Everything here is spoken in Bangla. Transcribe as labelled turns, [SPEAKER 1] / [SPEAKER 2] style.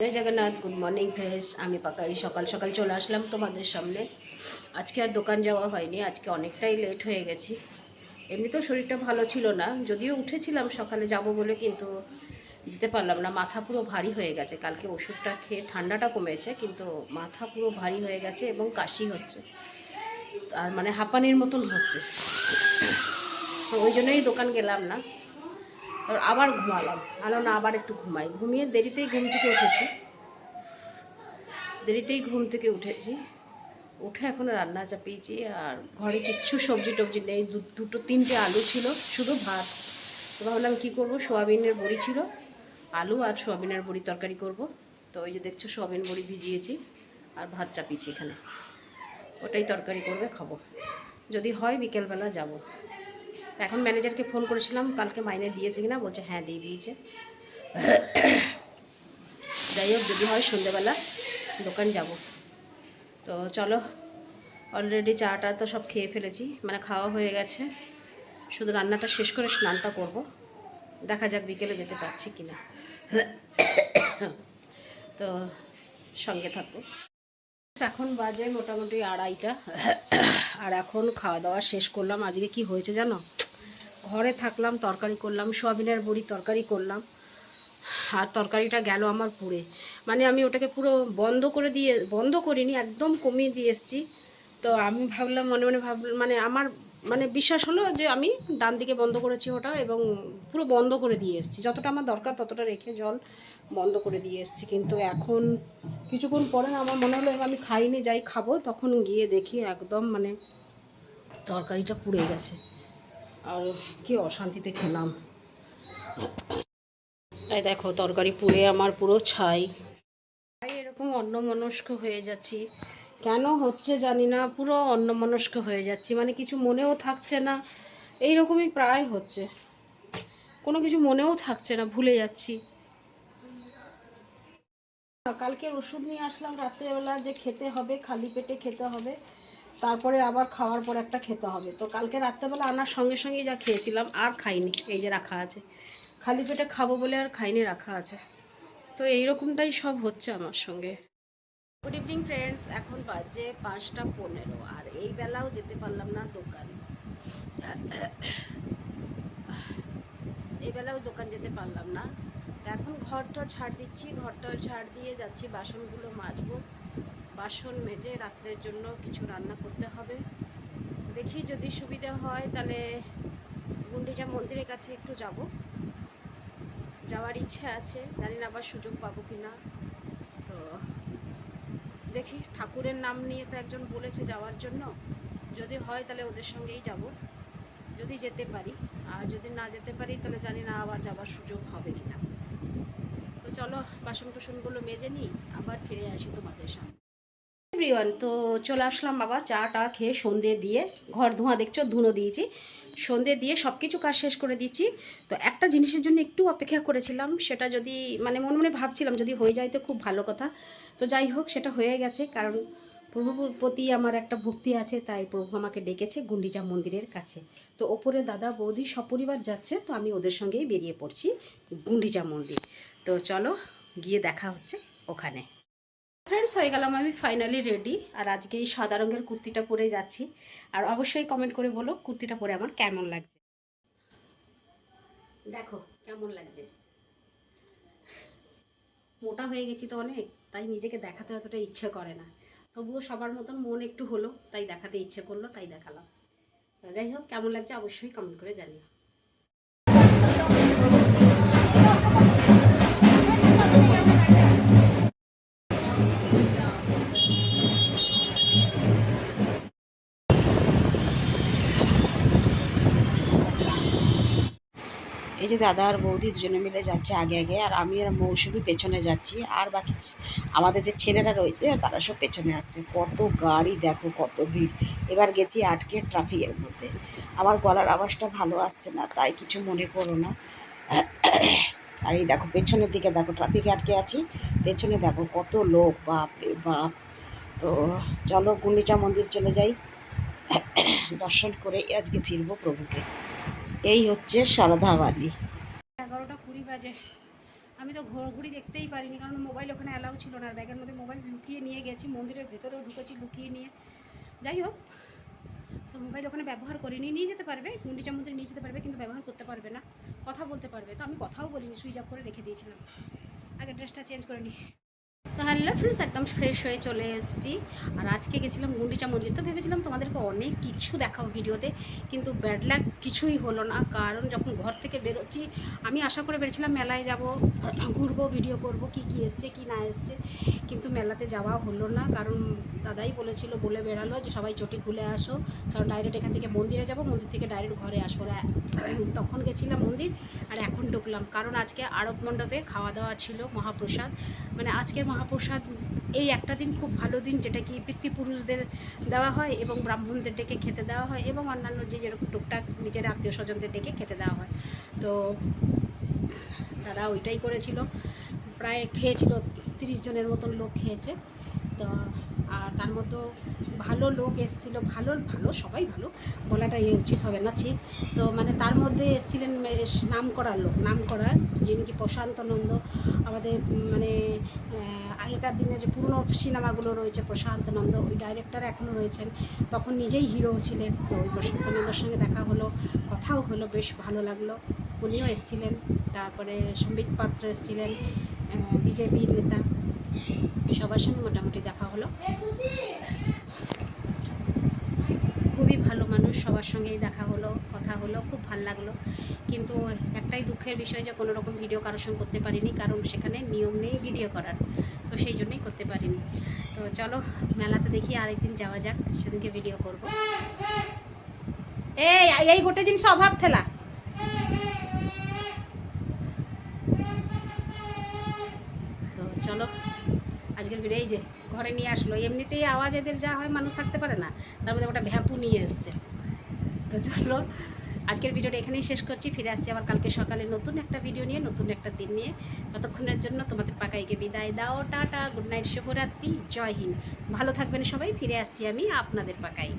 [SPEAKER 1] Jai Jagannath good morning friends আমি পাকারি সকাল সকাল চলে আসলাম তোমাদের সামনে। আজকে আর দোকান যাওয়া হয়নি, আজকে অনেকটাই লেট হয়ে গেছি। এমনিতেও শরীরটা ভালো ছিল না, যদিও উঠেছিলাম সকালে, যাব বলে কিন্তু যেতে পারলাম না। মাথা পুরো ভারী হয়ে গেছে। কালকে ওষুধটা খেয়ে ঠান্ডাটা কমেছে, কিন্তু মাথা পুরো ভারী হয়ে গেছে এবং কাশি হচ্ছে। আর মানে হাঁপানির মতন হচ্ছে। তো ওই জন্যই দোকান গেলাম না। আবার ঘুমালাম। আলো না, আবার একটু ঘুমাই। ঘুমিয়ে দেরিতেই ঘুম থেকে উঠেছি। দেরিতেই ঘুম থেকে উঠেছি। উঠে এখন রান্না চাপিয়েছি আর ঘরে কিচ্ছু সবজি টবজি নেই। দুটো তিনটে আলু ছিল, শুধু ভাত। তো ভাবলাম কী করব? সোয়াবিনের বড়ি ছিল, আলু আর সোয়াবিনের বড়ি তরকারি করব। তো ওই যে দেখছ, সোয়াবিন বড়ি ভিজিয়েছি আর ভাত চাপিয়েছি এখানে। ওটাই তরকারি করবে, খাব। যদি হয়, বিকেলবেলা যাব। এখন ম্যানেজারকে ফোন করেছিলাম, কালকে মাইনে দিয়েছে কিনা, বলছে হ্যাঁ দিয়ে দিয়েছে। যাই হোক, যদি হয় সন্ধেবেলা দোকান যাব। তো চলো অলরেডি চাটা তো সব খেয়ে ফেলেছি মানে খাওয়া হয়ে গেছে। শুধু রান্নাটা শেষ করে স্নানটা করব। দেখা যাক বিকেলে যেতে পারছি কি না তো সঙ্গে থাকব। এখন বাজে মোটামুটি আড়াইটা। আর এখন খাওয়া দাওয়া শেষ করলাম। আজকে কি হয়েছে জানো? ঘরে থাকলাম, তরকারি করলাম, সোয়াবিনের বড়ি তরকারি করলাম। আর তরকারিটা গেল আমার পুড়ে। মানে আমি ওটাকে পুরো বন্ধ করে দিয়ে, বন্ধ করিনি, একদম কমিয়ে দিয়ে এসেছি। তো আমি ভাবলাম, মনে মনে ভাবলাম মানে আমার মানে বিশ্বাস হলো যে আমি ডান দিকে বন্ধ করেছি ওটা এবং পুরো বন্ধ করে দিয়ে এসেছি। যতটা আমার দরকার ততটা রেখে জল বন্ধ করে দিয়ে এসেছি। কিন্তু এখন কিছুক্ষণ পরে আমার মনে হলো, আমি খাইনি, যাই খাব। তখন গিয়ে দেখি একদম মানে তরকারিটা পুড়ে গেছে। আর কি অশান্তিতে খেলাম। এই দেখো, তরকারি পুড়ে আমার পুরো ছাই। এরকম অন্যমনস্ক হয়ে যাচ্ছি। কেন হচ্ছে জানি না, পুরো অন্যমনস্ক হয়ে যাচ্ছি। মানে কিছু মনেও থাকছে না। এই রকমই প্রায় হচ্ছে। কোনো কিছু মনেও থাকছে না, ভুলে যাচ্ছি। কালকের ওষুধ নিয়ে আসলাম, রাত্রেবেলা যে খেতে হবে, খালি পেটে খেতে হবে। তারপরে আবার খাওয়ার পর একটা খেতে হবে। তো কালকে রাত্রেবেলা আনার সঙ্গে সঙ্গে যা খেয়েছিলাম, আর খাইনি। এই যে রাখা আছে। খালি পেটে খাব বলে আর খাইনি, রাখা আছে। তো এইরকমটাই সব হচ্ছে আমার সঙ্গে। গুড ইভিনিং ফ্রেন্ডস এখন বাজে পাঁচটা পনেরো, আর এই বেলাও যেতে পারলাম না দোকান। এই বেলাও দোকান যেতে পারলাম না। এখন ঘরটা ছাড় দিচ্ছি, ঘরটা ছাড় দিয়ে যাচ্ছি, বাসনগুলো মাজবো। বাসন মেজে রাত্রের জন্য কিছু রান্না করতে হবে। দেখি যদি সুবিধা হয় তাহলে গুন্ডিচা মন্দিরের কাছে একটু যাব। যাওয়ার ইচ্ছে আছে, জানি না আবার সুযোগ পাবো কি না তো দেখি, ঠাকুরের নাম নিয়ে তো একজন বলেছে যাওয়ার জন্য। যদি হয় তাহলে ওদের সঙ্গেই যাব, যদি যেতে পারি। আর যদি না যেতে পারি তাহলে জানি না আবার যাওয়ার সুযোগ হবে কি না তো চলো বাসন কুসনগুলো মেজে নিই, আবার ফিরে আসি তোমাদের সামনে। এভরিওয়ান, তো চলে আসলাম বাবা চা টা খেয়ে সন্ধে দিয়ে, ঘর ধোঁয়া দেখছ, ধুনো দিয়েছি। সন্ধে দিয়ে সব কিছু কাজ শেষ করে দিচ্ছি। তো একটা জিনিসের জন্য একটু অপেক্ষা করেছিলাম, সেটা যদি মানে মনে মনে ভাবছিলাম, যদি হয়ে যায় তো খুব ভালো কথা। তো যাই হোক, সেটা হয়ে গেছে, কারণ প্রভুর প্রতি আমার একটা ভক্তি আছে, তাই প্রভু আমাকে ডেকেছে গুন্ডিচা মন্দিরের কাছে। তো ওপরে দাদা, বৌদি সপরিবার যাচ্ছে, তো আমি ওদের সঙ্গেই বেরিয়ে পড়ছি গুন্ডিচা মন্দির। তো চলো, গিয়ে দেখা হচ্ছে ওখানে। ফ্রেন্ডস হয়ে গেলাম আমি ফাইনালি রেডি আর আজকে এই সাদা রঙের কুর্তিটা পরে যাচ্ছি। আর অবশ্যই কমেন্ট করে বলো কুর্তিটা পরে আমার কেমন লাগছে। দেখো, কেমন লাগছে। মোটা হয়ে গেছি তো অনেক, তাই নিজেকে দেখাতে অতটা ইচ্ছে করে না। তবুও সবার মতন মন একটু হলো, তাই দেখাতে ইচ্ছে করল, তাই দেখালাম। যাই হোক, কেমন লাগছে অবশ্যই কমেন্ট করে জানিও।
[SPEAKER 2] এই যে দাদা আর বৌদি দুজনে মিলে যাচ্ছে আগে আগে, আর আমি আর মৌসুমি পেছনে যাচ্ছি, আর বাকি আমাদের যে ছেলেরা রয়েছে, তারা সব পেছনে আসছে। কত গাড়ি দেখো, কত ভিড়। এবার গেছি আটকে ট্রাফিকের মধ্যে। আমার গলার আওয়াজটা ভালো আসছে না, তাই কিছু মনে করো না। আর এই দেখো, পেছনের দিকে দেখো, ট্রাফিকে আটকে আছি। পেছনে দেখো, কত লোক বাপ রে বাপ। তো চলো গুন্ডিচা মন্দির চলে যাই। দর্শন করে আজকে ফিরবো প্রভুকে। এই হচ্ছে সারদা বালি।
[SPEAKER 1] এগারোটা কুড়ি বাজে। আমি তো ঘোরাঘুরি দেখতেই পারিনি, কারণ মোবাইল ওখানে অ্যালাউ ছিল না। আর ব্যাগের মধ্যে মোবাইল লুকিয়ে নিয়ে গেছি, মন্দিরের ভেতরেও ঢুকেছি লুকিয়ে নিয়ে। যাই হোক, তো মোবাইল ওখানে ব্যবহার করিনি। নিয়ে যেতে পারবে, গুন্ডিচা মন্দিরে নিয়ে যেতে পারবে, কিন্তু ব্যবহার করতে পারবে না। কথা বলতে পারবে। তো আমি কথাও বলিনি, সুইচ অফ করে রেখে দিয়েছিলাম। আগে ড্রেসটা চেঞ্জ করে নিই তো হ্যালো ফ্রেন্ডস একদম ফ্রেশ হয়ে চলে এসেছি। আর আজকে গেছিলাম গুন্ডিচা মন্দির। তো ভেবেছিলাম তোমাদেরকে অনেক কিছু দেখাবো ভিডিওতে, কিন্তু ব্যাড কিছুই হলো না। কারণ যখন ঘর থেকে বেরোচ্ছি, আমি আশা করে বেরিয়েছিলাম মেলায় যাব, ঘুরবো ভিডিও করব, কি কি এসছে, কি না এসছে। কিন্তু মেলাতে যাওয়া হলো না। কারণ দাদাই বলেছিল, বলে বেড়ালো যে, সবাই চটি খুলে আসো। কারণ ডাইরেক্ট এখান থেকে মন্দিরে যাব, মন্দির থেকে ডাইরেক্ট ঘরে আসব। তখন গেছিলাম মন্দির, আর এখন ঢুকলাম। কারণ আজকে আড়ত মণ্ডপে খাওয়া দাওয়া ছিল, মহাপ্রসাদ। মানে আজকের মহাপ্রসাদ, এই একটা দিন খুব ভালো দিন যেটা কি পিতৃপুরুষদের দেওয়া হয় এবং ব্রাহ্মণদের ডেকে খেতে দেওয়া হয় এবং অন্যান্য যে যেরকম টুকটাক নিজের আত্মীয় স্বজনদের ডেকে খেতে দেওয়া হয়। তো দাদা ওইটাই করেছিল। প্রায় খেয়েছিল তিরিশ জনের মতন লোক খেয়েছে। তো আর তার মতো ভালো লোক এসেছিল, ভালো ভালো, সবাই ভালো বলাটা উচিত হবে না ছি। তো মানে তার মধ্যে এসেছিলেন নাম করার লোক নাম করার যিনি কি প্রশান্ত নন্দ, আমাদের মানে আগেকার দিনে যে পুরনো সিনেমাগুলো রয়েছে, প্রশান্ত নন্দ, ওই ডাইরেক্টর এখনও রয়েছেন। তখন নিজেই হিরো ছিলেন। তো ওই প্রশান্ত নন্দর সঙ্গে দেখা হলো, কথাও হলো, বেশ ভালো লাগল। উনিও এসেছিলেন। তারপরে সম্বিত পাত্র এসেছিলেন বিজেপির নেতা। সবার সঙ্গে মোটামুটি দেখা হলো। খুবই ভালো মানুষ, সবার সঙ্গেই দেখা হলো। কথা হলো, খুব ভালো লাগল। কিন্তু একটাই দুঃখের বিষয় যে কোনো রকম ভিডিও কারোর সঙ্গে করতে পারিনি, কারণ সেখানে নিয়ম নেই ভিডিও করার। তো সেই জন্যই করতে পারিনি। তো চলো, মেলাতে দেখি আরেকদিন যাওয়া যাক, সেদিনকে ভিডিও করব। এই এই গোটে জিনিস অভাব থেলা তো চলো, আজকের ভিডিও এই যে, ঘরে নিয়ে আসলো। এমনিতেই আওয়াজ এদের যা হয়, মানুষ থাকতে পারে না। তার মধ্যে ওটা ভ্যাপু নিয়ে এসছে। তো চলো, আজকের ভিডিওটা এখানেই শেষ করছি। ফিরে আসছি আবার কালকে সকালে নতুন একটা ভিডিও নিয়ে, নতুন একটা দিন নিয়ে। ততক্ষণের জন্য তোমাদের পাকাইকে বিদায় দাও, টাটা, গুড নাইট, শুভরাত্রি, জয় হিন্দ। ভালো থাকবেন সবাই, ফিরে আসছি আমি আপনাদের পাকাই।